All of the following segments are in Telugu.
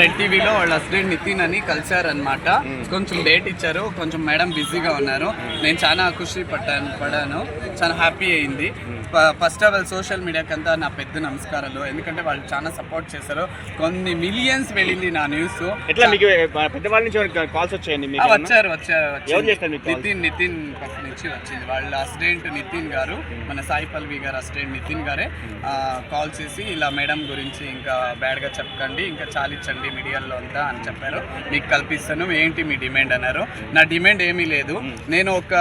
రెడ్ టీవీలో వాళ్ళ హస్బెండ్ నితిన్ అని కలిశారనమాట కొంచెం డేట్ ఇచ్చారు కొంచెం మేడం బిజీగా ఉన్నారు. నేను చాలా ఖుషి పడ్డాను పడాను చాలా హ్యాపీ అయింది. ఫస్ట్ ఆఫ్ ఆల్ సోషల్ మీడియాకి అంతా నా పెద్ద నమస్కారాలు. ఎందుకంటే వాళ్ళు చాలా సపోర్ట్ చేశారు. కొన్ని మిలియన్స్ వెళ్ళింది నా న్యూస్. ఎట్లా మీకు పెద్దవాళ్ళ నుంచి కాల్స్ వచ్చాయండి? వచ్చారు వచ్చారు? నితిన్ నితిన్ పక్క నుంచి వచ్చింది. వాళ్ళ అసిస్టెంట్ నితిన్ గారు మన సాయి పల్వి గారు అసిస్టెంట్ నితిన్ గారే కాల్ చేసి ఇలా మేడం గురించి ఇంకా బ్యాడ్గా చెప్పకండి ఇంకా చాలిచ్చండి. మీడియాలో అంతా అని చెప్పారు. మీకు కల్పిస్తాను ఏంటి మీ డిమాండ్ అన్నారు. నా డిమాండ్ ఏమీ లేదు. నేను ఒక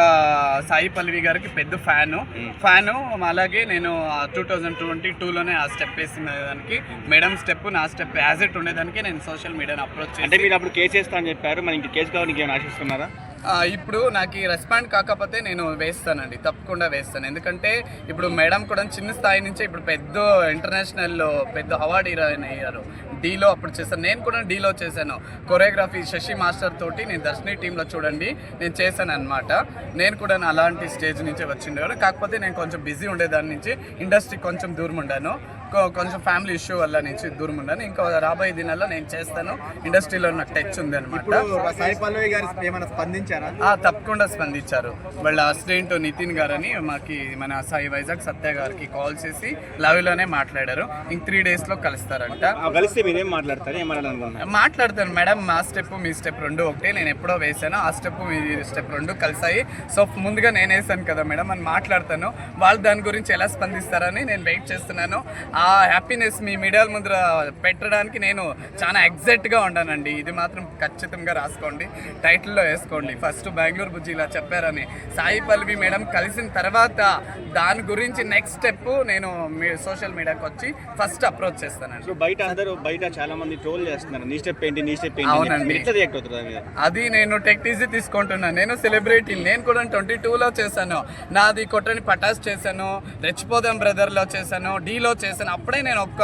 సాయి పల్వి గారికి పెద్ద ఫ్యాను. ఫ్యాను అలాగే నేను టూ థౌజండ్ ట్వంటీ టూలోనే ఆ స్టెప్ వేసిన దానికి మేడం స్టెప్ నా స్టెప్ యాజ్ ఇట్ ఉండేదానికి నేను సోషల్ మీడియాని అప్రోచ్ అంటే మీరు అప్పుడు కేసు చేస్తా అని చెప్పారు. మరి ఇంక కేసు కావాలి ఇంకేమైనా ఆశిస్తున్నారా? ఇప్పుడు నాకు ఈ రెస్పాండ్ కాకపోతే నేను వేస్తానండి తప్పకుండా వేస్తాను. ఎందుకంటే ఇప్పుడు మేడం కూడా చిన్న స్థాయి నుంచే ఇప్పుడు పెద్ద ఇంటర్నేషనల్ పెద్ద అవార్డు హీరోయిన్ అయ్యారు. డీలో అప్పుడు చేశాను. నేను కూడా డీలో చేశాను. కొరియోగ్రఫీ శశి మాస్టర్ తోటి నేను దర్శిని టీంలో చూడండి నేను చేశాను అనమాట నేను కూడా అలాంటి స్టేజ్ నుంచే వచ్చిండేవాడు కాకపోతే నేను కొంచెం బిజీ ఉండేదాని నుంచి ఇండస్ట్రీ కొంచెం దూరం ఉండాను. కొంచెం ఫ్యామిలీ ఇష్యూ వల్ల నుంచి దూరం ఉండాను ఇంకా రాబోయే దినాల్లో నేను చేస్తాను. ఇండస్ట్రీలో నాకు టచ్ ఉంది అనమాట సాయి పల్లవి గారు ఏమైనా స్పందించారా? తప్పకుండా స్పందించారు. వాళ్ళ అసిస్టెంట్ నితిన్ గారని మాకి మన సాయి వైజాగ్ సత్య గారికి కాల్ చేసి లవ్లోనే మాట్లాడారు. ఇంక త్రీ డేస్లో కలుస్తారంట. ఆ, కలిస్తే మీరేం మాట్లాడతారు? మాట్లాడతాను మేడం. మా స్టెప్ మీ స్టెప్ రెండు ఒకటే. నేను ఎప్పుడో వేసాను ఆ స్టెప్ మీ స్టెప్ రెండు కలిసాయి. సో ముందుగా నేను వేసాను కదా మేడం అని మాట్లాడతాను. వాళ్ళు దాని గురించి ఎలా స్పందిస్తారని నేను వెయిట్ చేస్తున్నాను. ఆ హ్యాపీనెస్ మీ మీడియాల ముందర పెట్టడానికి నేను చాలా ఎగ్జైట్గా ఉన్నానండి ఇది మాత్రం ఖచ్చితంగా రాసుకోండి. టైటిల్లో వేసుకోండి. ఫస్ట్ బెంగళూరు బుజ్జి ఇలా చెప్పారని. సాయి పల్వి మేడం కలిసిన తర్వాత దాని గురించి నెక్స్ట్ స్టెప్ నేను మీ సోషల్ మీడియాకి వచ్చి ఫస్ట్ అప్రోచ్ చేస్తానండి. బయట అందరూ బయట చాలా మంది ట్రోల్ చేస్తున్నారు. నీ స్టెప్ ఏంటి నీ స్టెప్ ఏంటి ఎట్లా రియాక్ట్ అవుతుంది అది నేను టెక్ ఈజీ తీసుకుంటున్నాను. నేను సెలబ్రిటీ నేను కూడా ట్వంటీ టూలో చేశాను. నాది కొట్టని పటాస్ చేశాను. రెచ్చిపోదాం బ్రదర్లో చేశాను. డీలో చేశాను. అప్పుడే నేను ఒక్క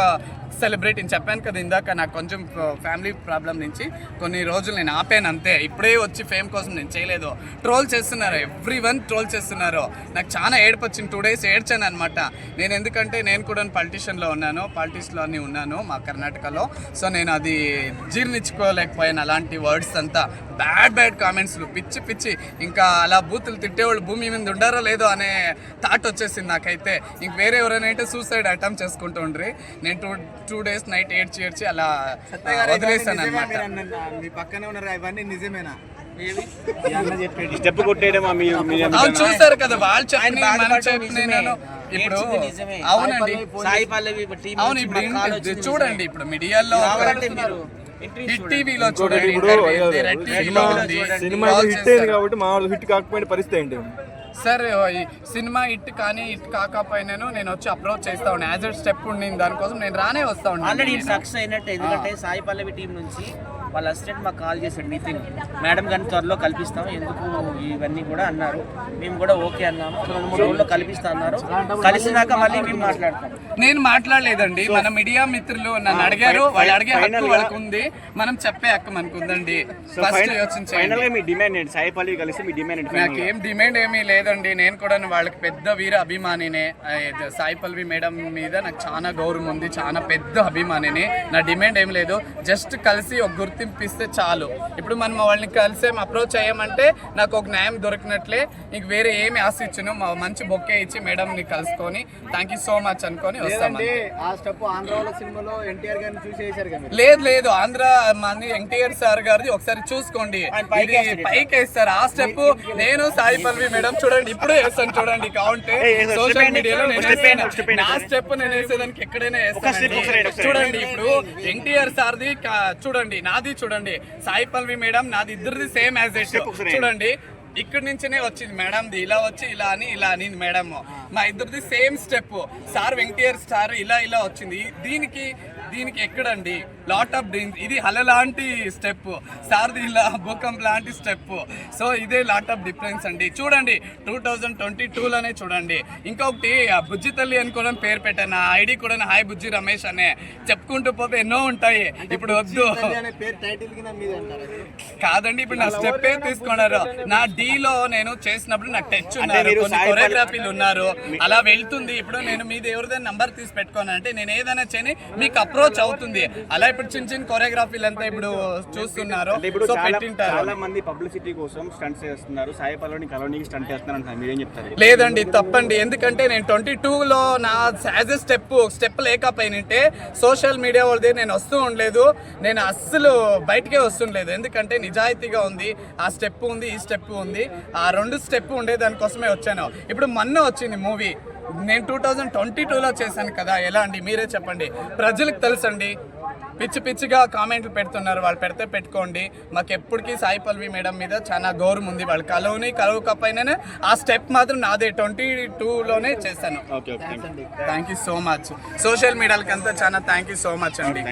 సెలబ్రేట్ నేను చెప్పాను కదా ఇందాక నాకు కొంచెం ఫ్యామిలీ ప్రాబ్లం నుంచి కొన్ని రోజులు నేను ఆపాను అంతే. ఇప్పుడే వచ్చి ఫేమ్ కోసం నేను చేయలేదు. ట్రోల్ చేస్తున్నారు ఎవ్రీ వన్ ట్రోల్ చేస్తున్నారు. నాకు చాలా ఏడుపు వచ్చింది టూ డేస్ ఏడ్చాను అనమాట నేను ఎందుకంటే నేను కూడా పాలిటీషియన్లో ఉన్నాను పాలిటిక్స్లో అన్నీ ఉన్నాను మా కర్ణాటకలో. సో నేను అది జీర్ణించుకోలేకపోయాను అలాంటి వర్డ్స్ అంతా. బ్యాడ్ బ్యాడ్ కామెంట్స్లు పిచ్చి పిచ్చి. ఇంకా అలా బూతులు తిట్టేవాళ్ళు భూమి మీద ఉండారో లేదో అనే థాట్ వచ్చేసింది నాకైతే. ఇంక వేరే ఎవరైనా అయితే సూసైడ్ అటెంప్ట్ చేసుకుంటూ ఉండ్రి. నేను టూ టూ డేస్ నైట్ ఏడ్చి ఏడ్చి అలా వదిలేసాను అనమాట మీ పక్కనే ఉన్నారు? అవన్నీ నిజమేనా? స్టెప్ కొట్టేయడమా మీ మీ- అవును చూసారు కదా వాళ్ళు చెప్పిన మనం చెప్పిన నేను ఇప్పుడు అవునండి. సాయి పల్లవి అవును ఇప్పుడు చూడండి ఇప్పుడు మీడియాలో మీరు సినిమా హిట్ అయింది. కాబట్టి మా హిట్ కాకపోయిన పరిస్థితి ఏంటి? సార్ ఈ సినిమా ఇట్ కానీ ఇట్ కాకపోయినాను నేను వచ్చి అప్రోచ్ చేస్తా ఉన్నాను యాజ్ ఎ స్టెప్ ఉండింది దానికోసం నేను రానే వస్తా ఆల్రెడీ ఉన్నాను సక్సెస్ అయినట్టు ఎందుకంటే సాయి పల్లవి టీం నుంచి వాళ్ళ అసిస్టెంట్ మాకు కాల్ చేశాడు నితిన్. మేడం గారిని త్వరలో కల్పిస్తాం ఎందుకు ఇవన్నీ కూడా అన్నారు. మేము కూడా ఓకే అన్నాము. రెండు మూడు రోజుల్లో కల్పిస్తా అన్నారు. కలిసినాక మళ్ళీ మేము మాట్లాడతాం. నేను మాట్లాడలేదండి. మన మీడియా మిత్రులు నన్ను అడిగారు. వాళ్ళు అడిగే హక్కు వాళ్ళకు ఉంది. మనం చెప్పే హక్కు మనకు ఉందండి. సో ఫస్ట్ ఫైనల్ యోచించండి గా మీ డిమాండ్ ఏంటి? సాయి పల్లి కలిసి మీ డిమాండ్ ఏంటి? నాకేం డిమాండ్ ఏమీ లేదండి. నేను కూడా వాళ్ళకి పెద్ద వీర అభిమానినే సాయి పల్వి మేడం మీద నాకు చాలా గౌరవం ఉంది. చాలా పెద్ద అభిమానిని. నా డిమాండ్ ఏం లేదు. జస్ట్ కలిసి ఒక గుర్తింపు ఇస్తే చాలు. ఇప్పుడు మనం వాళ్ళని కలిసి అప్రోచ్ అయ్యామంటే నాకు ఒక న్యాయం దొరికినట్లే. ఇంక వేరే ఏమి ఆశ ఇచ్చును? మా మంచి బొక్కే ఇచ్చి మేడంని కలుసుకొని థ్యాంక్ యూ సో మచ్ అనుకొని వస్తామండి. లేదు లేదు. ఆంధ్ర మంది ఎన్టీఆర్ సార్ గారిది. ఒకసారి చూసుకోండి. పైకి ఇది వేస్తాడు. పైకి వేస్తారు. ఆ స్టెప్ నేను సాయి పల్వి మేడం చూడండి. ఇప్పుడే వేస్తాను చూడండి. కౌంట్ సోషల్ మీడియాలో నేను వేస్తాను. నా స్టెప్ నేను వేసేదానికి ఎక్కడైనా ఒకసారి చూడండి ఇప్పుడు ఎన్టీఆర్ సార్ది చూడండి. నాది చూడండి. సాయి పల్వి మేడం నాది ఇద్దరిది సేమ్ యాజ్ చూడండి ఇక్కడి నుంచినే వచ్చింది మేడంది ఇలా వచ్చి ఇలా అని ఇలా అని మేడం. మా ఇద్దరిది సేమ్ స్టెప్ సార్ వెంకటేర్ స్టార్ ఇలా ఇలా వచ్చింది. దీనికి దీనికి ఎక్కడండి? లాట్ ఆఫ్ డ్రీమ్స్ ఇది హల లాంటి స్టెప్ సార్ది ఇలా భూకంప్ లాంటి స్టెప్ సో ఇదే లాట్ ఆఫ్ డిఫరెన్స్ అండి. చూడండి టూ థౌజండ్ ట్వంటీ టూలోనే చూడండి. ఇంకొకటి బుజ్జి తల్లి అని కూడా పేరు పెట్టాను. నా ఐడి కూడా హాయ్ బుజ్జి రమేష్ అనే. చెప్పుకుంటూ పోతే ఎన్నో ఉంటాయి. ఇప్పుడు వద్దు. కాదండి ఇప్పుడు నా స్టెప్ ఏ తీసుకున్నారు. నా D లో నేను చేసినప్పుడు నాకు టచ్ ఉన్నారు. కొన్ని కొరియోగ్రఫీలు ఉన్నారు. అలా వెళ్తుంది. ఇప్పుడు నేను మీది ఎవరిదైనా నంబర్ తీసి పెట్టుకోను అంటే నేను ఏదైనా చేయని మీకు అప్రోచ్ అవుతుంది. అలా ఇప్పుడు చిన్న చిన్న కొరియోగ్రఫీలు అంతా ఇప్పుడు చూస్తున్నారు. సో చాలా పెట్టింటారు. చాలా మంది పబ్లిసిటీ కోసం స్టంట్స్ చేస్తున్నారు. సాయి పల్లవిని స్టంట్ చేస్తున్నారు మీరేం చెప్తారు? లేదండి తప్పండి. ఎందుకంటే నేను ట్వంటీ టూలో నా యాజ్ ఎ స్టెప్ స్టెప్ లేకపోయినంటే సోషల్ మీడియా వాళ్ళది నేను వస్తూ ఉండలేదు. నేను అస్సలు బయటకే వస్తుండలేదు. ఎందుకంటే నిజాయితీగా ఉంది. ఆ స్టెప్ ఉంది ఈ స్టెప్ ఉంది. ఆ రెండు స్టెప్ ఉండే దానికోసమే వచ్చాను. ఇప్పుడు మొన్న వచ్చింది మూవీ నేను టూ థౌజండ్ ట్వంటీ టూలో చేశాను కదా. ఎలా అండి? మీరే చెప్పండి. ప్రజలకు తెలుసండి. పిచ్చి పిచ్చిగా కామెంట్లు పెడుతున్నారు. వాళ్ళు పెడితే పెట్టుకోండి. మాకు ఎప్పటికీ సాయి పల్వి మేడం మీద చాలా గౌరవం ఉంది. వాళ్ళు కలవని కలవకపోయినా ఆ స్టెప్ మాత్రం నాదే. ట్వంటీ టూలోనే చేశాను. Thank you so much social మీడియాలకి అంతా చాలా థ్యాంక్ యూ సో మచ్ అండి.